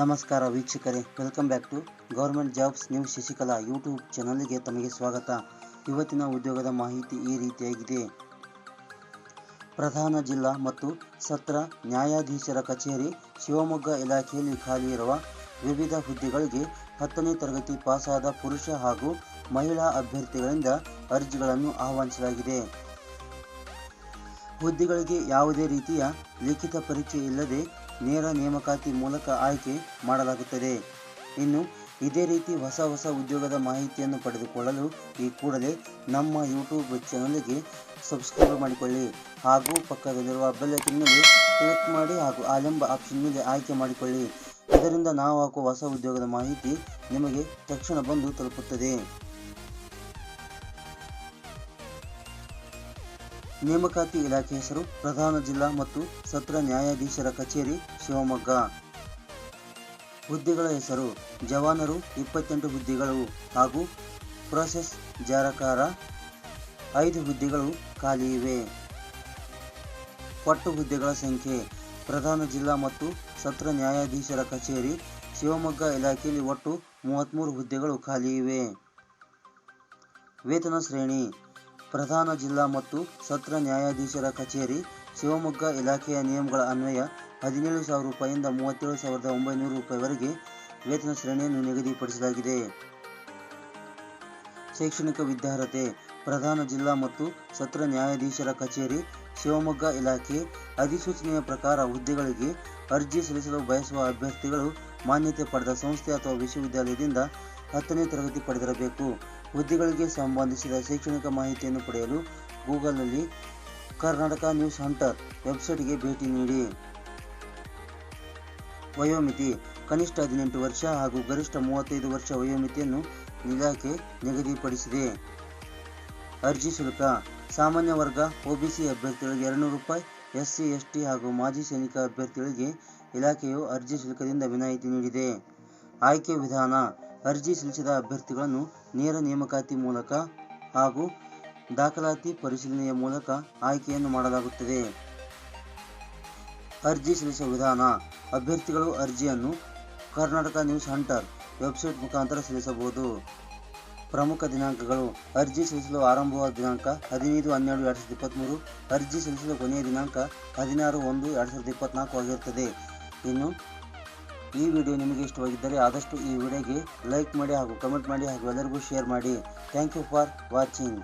ನಮಸ್ಕಾರ ವೀಕ್ಷಕರೇ, welcome back to government jobs news Shashikala YouTube ಚಾನಲ್ಗೆ ತಮಗೆ ಸ್ವಾಗತ. ಇವತ್ತಿನ ಉದ್ಯೋಗದ ಮಾಹಿತಿ ಈ ರೀತಿಯಾಗಿದೆ. ಪ್ರಧಾನ ಜಿಲ್ಲಾ ಮತ್ತು ಸತ್ರ ನ್ಯಾಯಾಧೀಶರ ಕಚೇರಿ ಶಿವಮೊಗ್ಗ ಇಲಾಖೆಯಲ್ಲಿ ಖಾಲಿ ಇರುವ ವಿವಿಧ ಹುದ್ದೆಗಳಿಗೆ ಹತ್ತನೇ ತರಗತಿ ಪಾಸಾದ ಪುರುಷ ಹಾಗೂ ಮಹಿಳಾ ಅಭ್ಯರ್ಥಿಗಳಿಂದ ಅರ್ಜಿಗಳನ್ನು ಆಹ್ವಾನಿಸಲಾಗಿದೆ. ಹುದ್ದೆಗಳಿಗೆ ಯಾವುದೇ ರೀತಿಯ ಲಿಖಿತ ಪರೀಕ್ಷೆ ಇಲ್ಲದೆ ನೇರ ನೇಮಕಾತಿ ಮೂಲಕ ಆಯ್ಕೆ ಮಾಡಲಾಗುತ್ತದೆ. ಇನ್ನು ಇದೇ ರೀತಿ ಹೊಸ ಹೊಸ ಉದ್ಯೋಗದ ಮಾಹಿತಿಯನ್ನು ಪಡೆದುಕೊಳ್ಳಲು ಈ ಕೂಡಲೇ ನಮ್ಮ ಯೂಟ್ಯೂಬ್ ಚಾನಲ್ಗೆ ಸಬ್ಸ್ಕ್ರೈಬ್ ಮಾಡಿಕೊಳ್ಳಿ. ಹಾಗೂ ಪಕ್ಕದಲ್ಲಿರುವ ಬೆಲ್ ಐಕನ್ ಮೇಲೆ ಕ್ಲಿಕ್ ಮಾಡಿ ಹಾಗೂ ಆಲೆಂಬ ಆಪ್ಷನ್ ಮೇಲೆ ಆಯ್ಕೆ ಮಾಡಿಕೊಳ್ಳಿ. ಇದರಿಂದ ನಾವು ಹಾಕುವ ಹೊಸ ಉದ್ಯೋಗದ ಮಾಹಿತಿ ನಿಮಗೆ ತಕ್ಷಣ ಬಂದು ತಲುಪುತ್ತದೆ. ನೇಮಕಾತಿ ಇಲಾಖೆ ಹೆಸರು ಪ್ರಧಾನ ಜಿಲ್ಲಾ ಮತ್ತು ಸತ್ರ ನ್ಯಾಯಾಧೀಶರ ಕಚೇರಿ ಶಿವಮೊಗ್ಗ. ಹುದ್ದೆಗಳ ಹೆಸರು ಜವಾನರು ಇಪ್ಪತ್ತೆಂಟು ಹುದ್ದೆಗಳು ಹಾಗೂ ಪ್ರೊಸೆಸ್ ಜಾರಕಾರ ಐದು ಹುದ್ದೆಗಳು ಖಾಲಿ ಇವೆ. ಒಟ್ಟು ಹುದ್ದೆಗಳ ಸಂಖ್ಯೆ ಪ್ರಧಾನ ಜಿಲ್ಲಾ ಮತ್ತು ಸತ್ರ ನ್ಯಾಯಾಧೀಶರ ಕಚೇರಿ ಶಿವಮೊಗ್ಗ ಇಲಾಖೆಯಲ್ಲಿ ಒಟ್ಟು ಮೂವತ್ತ್ಮೂರು ಹುದ್ದೆಗಳು ಖಾಲಿ ಇವೆ. ವೇತನ ಶ್ರೇಣಿ ಪ್ರಧಾನ ಜಿಲ್ಲಾ ಮತ್ತು ಸತ್ರ ನ್ಯಾಯಾಧೀಶರ ಕಚೇರಿ, ಶಿವಮೊಗ್ಗ ಇಲಾಖೆಯ ನಿಯಮಗಳ ಅನ್ವಯ ಹದಿನೇಳು ಸಾವಿರ ರೂಪಾಯಿಯಿಂದ ಮೂವತ್ತೇಳು ಸಾವಿರದ ಒಂಬೈನೂರು ರೂಪಾಯಿವರೆಗೆ ವೇತನ ಶ್ರೇಣಿಯನ್ನು ನಿಗದಿಪಡಿಸಲಾಗಿದೆ. ಶೈಕ್ಷಣಿಕ ವಿದ್ಯಾರ್ಹತೆ, ಪ್ರಧಾನ ಜಿಲ್ಲಾ ಮತ್ತು ಸತ್ರ ನ್ಯಾಯಾಧೀಶರ ಕಚೇರಿ, ಶಿವಮೊಗ್ಗ ಇಲಾಖೆ ಅಧಿಸೂಚನೆಯ ಪ್ರಕಾರ ಹುದ್ದೆಗಳಿಗೆ ಅರ್ಜಿ ಸಲ್ಲಿಸಲು ಬಯಸುವ ಅಭ್ಯರ್ಥಿಗಳು ಮಾನ್ಯತೆ ಪಡೆದ ಸಂಸ್ಥೆ ಅಥವಾ ವಿಶ್ವವಿದ್ಯಾಲಯದಿಂದ ಹತ್ತನೇ ತರಗತಿ ಪಡೆದಿರಬೇಕು. ಹುದ್ದೆಗಳಿಗೆ ಸಂಬಂಧಿಸಿದ ಶೈಕ್ಷಣಿಕ ಮಾಹಿತಿಯನ್ನು ಪಡೆಯಲು ಗೂಗಲ್ನಲ್ಲಿ ಕರ್ನಾಟಕ ನ್ಯೂಸ್ ಹಂಟರ್ ವೆಬ್ಸೈಟ್ಗೆ ಭೇಟಿ ನೀಡಿ. ವಯೋಮಿತಿ, ಕನಿಷ್ಠ ಹದಿನೆಂಟು ವರ್ಷ ಹಾಗೂ ಗರಿಷ್ಠ ಮೂವತ್ತೈದು ವರ್ಷ ವಯೋಮಿತಿಯನ್ನು ಇಲಾಖೆ ನಿಗದಿಪಡಿಸಿದೆ. ಅರ್ಜಿ ಶುಲ್ಕ, ಸಾಮಾನ್ಯ ವರ್ಗ ಒಬಿಸಿ ಅಭ್ಯರ್ಥಿಗಳಿಗೆ ಎರಡುನೂರು ರೂಪಾಯಿ, ಎಸ್ಸಿ, ಎಸ್ಟಿ ಹಾಗೂ ಮಾಜಿ ಸೈನಿಕ ಅಭ್ಯರ್ಥಿಗಳಿಗೆ ಇಲಾಖೆಯು ಅರ್ಜಿ ಶುಲ್ಕದಿಂದ ವಿನಾಯಿತಿ ನೀಡಿದೆ. ಆಯ್ಕೆ ವಿಧಾನ ಅರ್ಜಿ ಸಲ್ಲಿಸಿದ ಅಭ್ಯರ್ಥಿಗಳನ್ನು ನೇರ ನೇಮಕಾತಿ ಮೂಲಕ ಹಾಗೂ ದಾಖಲಾತಿ ಪರಿಶೀಲನೆಯ ಮೂಲಕ ಆಯ್ಕೆಯನ್ನು ಮಾಡಲಾಗುತ್ತದೆ. ಅರ್ಜಿ ಸಲ್ಲಿಸುವ ವಿಧಾನ, ಅಭ್ಯರ್ಥಿಗಳು ಅರ್ಜಿಯನ್ನು ಕರ್ನಾಟಕ ನ್ಯೂಸ್ ಹಂಟರ್ ವೆಬ್ಸೈಟ್ ಮುಖಾಂತರ ಸಲ್ಲಿಸಬಹುದು. ಪ್ರಮುಖ ದಿನಾಂಕಗಳು, ಅರ್ಜಿ ಸಲ್ಲಿಸಲು ಆರಂಭವಾದ ದಿನಾಂಕ ಹದಿನೈದು ಹನ್ನೆರಡು ಎರಡು ಸಾವಿರದ ಇಪ್ಪತ್ತ್ಮೂರು, ಅರ್ಜಿ ಸಲ್ಲಿಸಲು ಕೊನೆಯ ದಿನಾಂಕ ಹದಿನಾರು ಒಂದು ಎರಡು ಸಾವಿರದ ಇಪ್ಪತ್ತ್ನಾಲ್ಕು ಆಗಿರುತ್ತದೆ. ಇನ್ನು ಈ ವಿಡಿಯೋ ನಿಮಗೆ ಇಷ್ಟವಾಗಿದ್ದರೆ ಆದಷ್ಟು ಈ ವಿಡಿಯೋಗೆ ಲೈಕ್ ಮಾಡಿ ಹಾಗೂ ಕಮೆಂಟ್ ಮಾಡಿ ಹಾಗೂ ಎಲ್ಲರಿಗೂ ಶೇರ್ ಮಾಡಿ. Thank you for watching